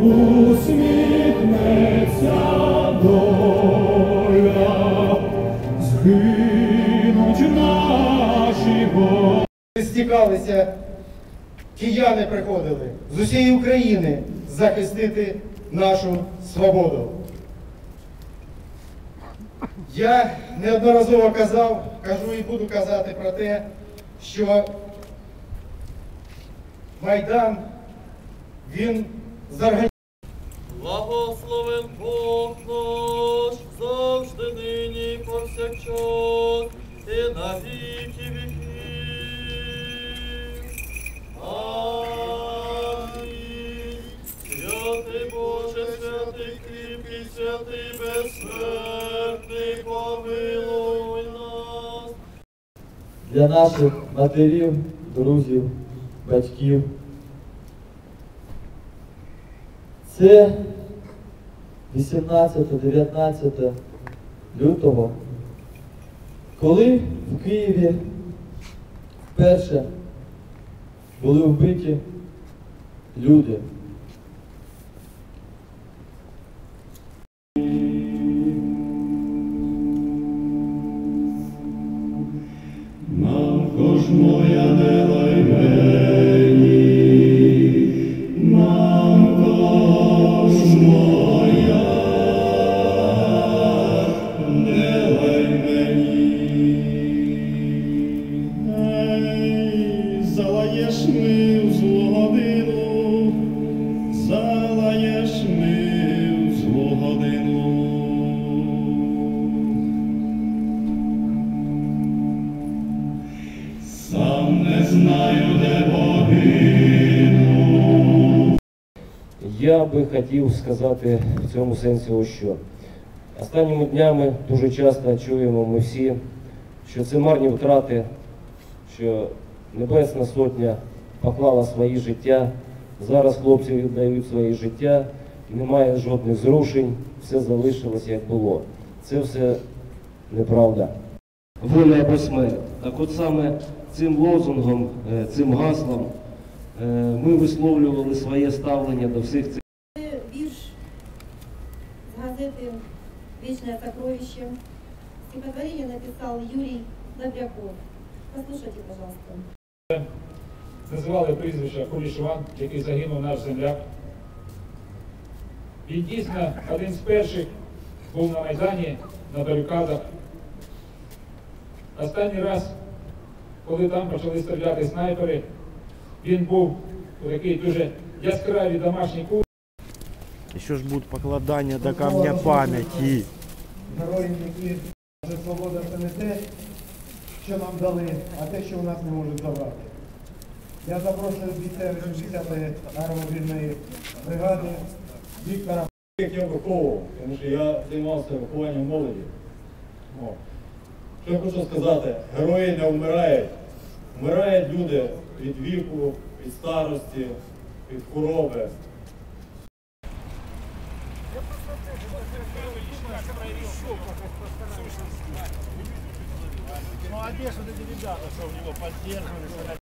усміхнеться доля, згинуть наші воїни. стікалися, кияни приходили з усієї України захистити нашу свободу. Я неодноразово казав, кажу і буду казати про те, що Майдан, він зорганізований. Благословен Бог наш, завжди нині повсякчас, і на віки віків. Амінь. Святий Боже, святий кріпкий, святий безсмертний, помилуй нас. для наших матерів, друзів, батьків. Це 18-19 лютого, коли в Києві вперше були вбиті люди. Знаю, де погину. Я би хотів сказати в цьому сенсі ось що. Останніми днями дуже часто чуємо ми всі, що це марні втрати, що Небесна Сотня поклала свої життя. Зараз хлопці віддають свої життя, немає жодних зрушень, все залишилось як було. Це все неправда. Воля або смерть. Так от саме цим лозунгом, е, цим гаслом е, ми висловлювали своє ставлення до всіх цих. Вірш с газеты «Вечное сокровище». Стихотворение написал Юрий Добряков. Послушайте, пожалуйста. називали прізвище Куліш Іван, який загинув наш земляк. Він дійсно один з перших був на Майдані, на барикадах. Останній раз, коли там почали стріляти снайпери, він був у такій дуже яскравій домашній кухні. Еще ж будут покладания до камня памяти. Героїв, які каже, свобода це не те, що нам дали, а те, що у нас не можуть забрати. Я запрошую бійця 80-ї аеромобільної бригади Віктора. Як я виховував, тому що я займався вихованням молоді. Що я хочу сказати, герої не вмирають. Вмирають люди від віку, від старості, від хвороби. Молодец, вот эти ребята, что в него поддерживали.